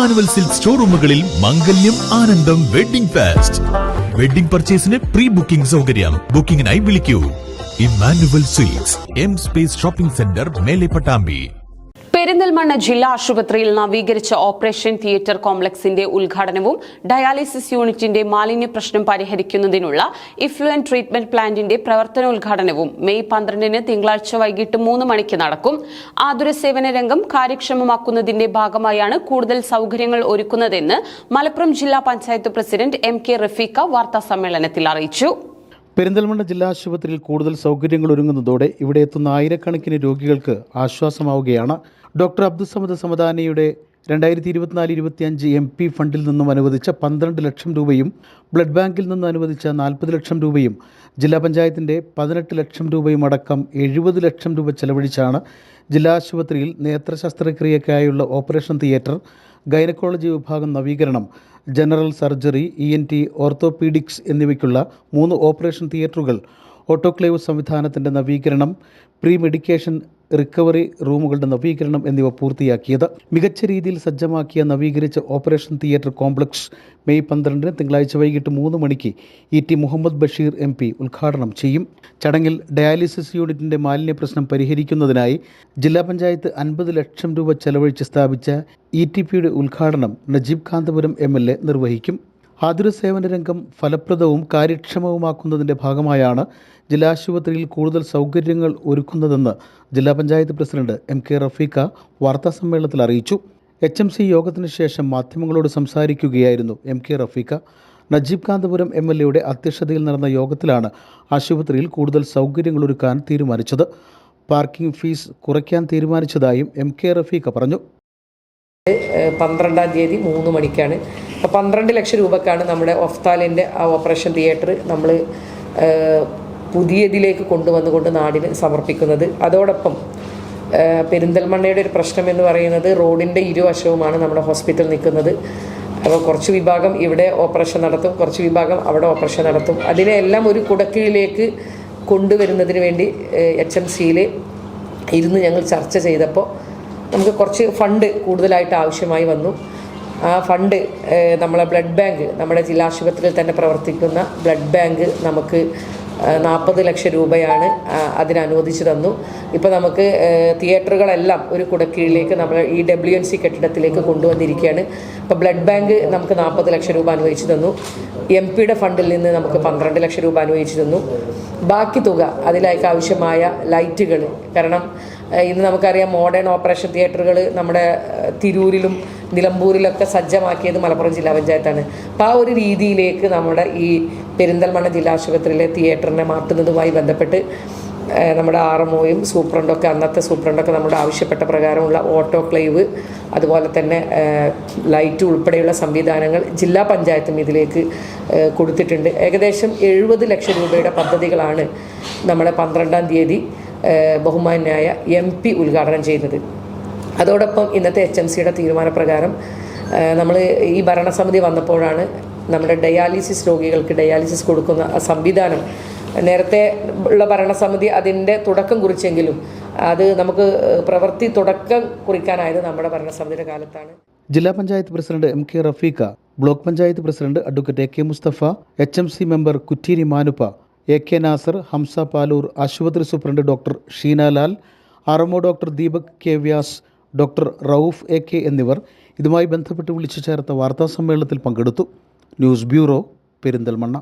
Emmanuel silk ഷോറൂമുകളിൽ Mangalyam Anandam wedding fest. Wedding പർച്ചേസിന് pre booking സൗകര്യം. ബുക്കിംഗിനായി വിളിക്കൂ. Emmanuel Silks M space shopping centre മേലെ പട്ടാമ്പി. പെരിന്തൽമണ്ണ ജില്ലാ ആശുപത്രിയിൽ നവീകരിച്ച ഓപ്പറേഷൻ തിയേറ്റർ കോംപ്ലക്സിന്റെ ഉദ്ഘാടനവും ഡയാലിസിസ് യൂണിറ്റിന്റെ മാലിന്യ പ്രശ്നം പരിഹരിക്കുന്നതിനുള്ള ഇഫ്ലുവൻ ട്രീറ്റ്മെന്റ് പ്ലാന്റിന്റെ പ്രവർത്തനോദ്ഘാടനവും മെയ് പന്ത്രണ്ടിന് തിങ്കളാഴ്ച വൈകിട്ട് മൂന്ന് മണിക്ക് നടക്കും. ആതുര സേവന രംഗം കാര്യക്ഷമമാക്കുന്നതിന്റെ ഭാഗമായാണ് കൂടുതൽ സൗകര്യങ്ങൾ ഒരുക്കുന്നതെന്ന് മലപ്പുറം ജില്ലാ panchayat president M K Rafeeq വാർത്താസമ്മേളനത്തിൽ അറിയിച്ചു. പെരിന്തൽമണ്ണ ജില്ലാ ആശുപത്രിയിൽ കൂടുതൽ സൗകര്യങ്ങൾ ഒരുങ്ങുന്നതോടെ ഇവിടെ എത്തുന്ന ആയിരക്കണക്കിന് രോഗികൾക്ക് ആശ്വാസമാവുകയാണ് ഡോക്ടർ അബ്ദുസമദ് സമദാനിയുടെ രണ്ടായിരത്തി ഇരുപത്തിനാല് ഇരുപത്തിയഞ്ച് എം പി ഫണ്ടിൽ നിന്നും അനുവദിച്ച പന്ത്രണ്ട് ലക്ഷം രൂപയും ബ്ലഡ് ബാങ്കിൽ നിന്ന് അനുവദിച്ച നാൽപ്പത് ലക്ഷം രൂപയും ജില്ലാ പഞ്ചായത്തിന്റെ പതിനെട്ട് ലക്ഷം രൂപയും അടക്കം എഴുപത് ലക്ഷം രൂപ ചെലവഴിച്ചാണ് ജില്ലാ ആശുപത്രിയിൽ നേത്ര ശസ്ത്രക്രിയയ്ക്കായുള്ള ഓപ്പറേഷൻ തിയേറ്റർ ഗൈനക്കോളജി വിഭാഗം നവീകരണം general surgery E N T orthopaedics എന്നിവയ്ക്കുള്ള മൂന്ന് ഓപ്പറേഷൻ തിയേറ്ററുകൾ ഓട്ടോക്ലേവ് സംവിധാനത്തിന്റെ നവീകരണം പ്രീ മെഡിക്കേഷൻ റിക്കവറി റൂമുകളുടെ നവീകരണം എന്നിവ പൂർത്തിയാക്കിയത്. മികച്ച രീതിയിൽ സജ്ജമാക്കിയ നവീകരിച്ച ഓപ്പറേഷൻ തിയേറ്റർ കോംപ്ലക്സ് മെയ് പന്ത്രണ്ടിന് തിങ്കളാഴ്ച വൈകിട്ട് മൂന്ന് മണിക്ക് E T Muhammad Basheer M P ഉദ്ഘാടനം ചെയ്യും. ചടങ്ങിൽ ഡയാലിസിസ് യൂണിറ്റിന്റെ മാലിന്യ പ്രശ്നം പരിഹരിക്കുന്നതിനായി ജില്ലാ പഞ്ചായത്ത് അൻപത് ലക്ഷം രൂപ ചെലവഴിച്ച് സ്ഥാപിച്ച ഇ ടി പിയുടെ ഉദ്ഘാടനം Najeeb Kanthapuram M L A നിർവഹിക്കും. സേവന രംഗം ഫലപ്രദവും കാര്യക്ഷമവുമാക്കുന്നതിന്റെ ഭാഗമായാണ് ജില്ലാ ആശുപത്രിയിൽ കൂടുതൽ സൗകര്യങ്ങൾ ഒരുക്കുന്നതെന്ന് ജില്ലാ panchayat president M K Rafeeqa വാർത്താസമ്മേളനത്തിൽ അറിയിച്ചു. എച്ച് എം സി യോഗത്തിന് ശേഷം മാധ്യമങ്ങളോട് സംസാരിക്കുകയായിരുന്നു M K Rafeeqa. Najeeb Kanthapuram M L എയുടെ അധ്യക്ഷതയിൽ നടന്ന യോഗത്തിലാണ് ആശുപത്രിയിൽ കൂടുതൽ സൗകര്യങ്ങൾ ഒരുക്കാൻ തീരുമാനിച്ചത്. പാർക്കിംഗ് ഫീസ് കുറയ്ക്കാൻ തീരുമാനിച്ചതായും എം കെ റഫീഖ പറഞ്ഞു. പന്ത്രണ്ടാം തീയതി മൂന്ന് മണിക്കാണ് അപ്പോൾ പന്ത്രണ്ട് ലക്ഷം രൂപക്കാണ് നമ്മുടെ ഒഫ്താലിന്റെ ആ ഓപ്പറേഷൻ തിയേറ്റർ നമ്മൾ പുതിയതിലേക്ക് കൊണ്ടുവന്നുകൊണ്ട് നാടിന് സമർപ്പിക്കുന്നത്. അതോടൊപ്പം പെരിന്തൽമണ്ണയുടെ ഒരു പ്രശ്നം എന്ന് പറയുന്നത് റോഡിന്റെ ഇരുവശവുമാണ് നമ്മുടെ ഹോസ്പിറ്റൽ നിൽക്കുന്നത്. അപ്പോൾ കുറച്ച് വിഭാഗം ഇവിടെ ഓപ്പറേഷൻ നടത്തും കുറച്ച് വിഭാഗം അവിടെ ഓപ്പറേഷൻ നടത്തും. അതിനെല്ലാം ഒരു കുടക്കീഴിലേക്ക് കൊണ്ടുവരുന്നതിന് വേണ്ടി എച്ച് എം സിയിൽ ഇരുന്ന് ഞങ്ങൾ ചർച്ച ചെയ്തപ്പോൾ നമുക്ക് കുറച്ച് ഫണ്ട് കൂടുതലായിട്ട് ആവശ്യമായി വന്നു. ആ ഫണ്ട് നമ്മളെ ബ്ലഡ് ബാങ്ക് നമ്മുടെ ജില്ലാ ആശുപത്രിയിൽ തന്നെ പ്രവർത്തിക്കുന്ന ബ്ലഡ് ബാങ്ക് നമുക്ക് നാൽപ്പത് ലക്ഷം രൂപയാണ് അതിനനുവദിച്ചു തന്നു. ഇപ്പോൾ നമുക്ക് തിയേറ്ററുകളെല്ലാം ഒരു കുടക്കീഴിലേക്ക് നമ്മൾ ഈ ഡബ്ല്യു എൻ സി കെട്ടിടത്തിലേക്ക് കൊണ്ടുവന്നിരിക്കുകയാണ്. ഇപ്പോൾ ബ്ലഡ് ബാങ്ക് നമുക്ക് നാൽപ്പത് ലക്ഷം രൂപ അനുവദിച്ചു തന്നു. എം പിയുടെ ഫണ്ടിൽ നിന്ന് നമുക്ക് പന്ത്രണ്ട് ലക്ഷം രൂപ അനുവദിച്ചു തന്നു. ബാക്കി തുക അതിലേക്ക് ആവശ്യമായ ലൈറ്റുകൾ കാരണം ഇന്ന് നമുക്കറിയാം മോഡേൺ ഓപ്പറേഷൻ തിയേറ്ററുകൾ നമ്മുടെ തിരൂരിലും നിലമ്പൂരിലൊക്കെ സജ്ജമാക്കിയത് മലപ്പുറം ജില്ലാ പഞ്ചായത്താണ്. അപ്പോൾ ആ ഒരു രീതിയിലേക്ക് നമ്മുടെ ഈ പെരിന്തൽമണ്ണ ജില്ലാ ആശുപത്രിയിലെ തിയേറ്ററിനെ മാറ്റുന്നതുമായി ബന്ധപ്പെട്ട് നമ്മുടെ ആർ എം ഒയും സൂപ്രണ്ടൊക്കെ അന്നത്തെ സൂപ്രണ്ടൊക്കെ നമ്മുടെ ആവശ്യപ്പെട്ട പ്രകാരമുള്ള ഓട്ടോക്ലേവ് അതുപോലെ തന്നെ ലൈറ്റ് ഉൾപ്പെടെയുള്ള സംവിധാനങ്ങൾ ജില്ലാ പഞ്ചായത്തും ഇതിലേക്ക് കൊടുത്തിട്ടുണ്ട്. ഏകദേശം എഴുപത് ലക്ഷം രൂപയുടെ പദ്ധതികളാണ് നമ്മളെ പന്ത്രണ്ടാം തീയതി ഏഹ് ബഹുമാന്യായ എം പി ഉദ്ഘാടനം ചെയ്യുന്നത് അതോടൊപ്പം ഇന്നത്തെ എച്ച് എം സിയുടെ തീരുമാനപ്രകാരം നമ്മൾ ഈ ഭരണസമിതി വന്നപ്പോഴാണ് നമ്മുടെ ഡയാലിസിസ് രോഗികൾക്ക് ഡയാലിസിസ് കൊടുക്കുന്ന സംവിധാനം. നേരത്തെ ഉള്ള ഭരണസമിതി അതിന്റെ തുടക്കം കുറിച്ചെങ്കിലും അത് നമുക്ക് പ്രവൃത്തി തുടക്കം കുറിക്കാനായത് നമ്മുടെ ഭരണസമിതിയുടെ കാലത്താണ്. ജില്ലാ panchayat president M K Rafeeqa block panchayat president advocate A K Mustafa H M C member Kutteeri Manuppa A K Nasar Hamsa Paloor ആശുപത്രി superintendent doctor Sheena Lal RMO doctor Deepak K Vyas doctor Rauf A K എന്നിവർ ഇതുമായി ബന്ധപ്പെട്ട് വിളിച്ചു ചേർത്ത വാർത്താ സമ്മേളനത്തിൽ പങ്കെടുത്തു. News bureau Perinthalmanna.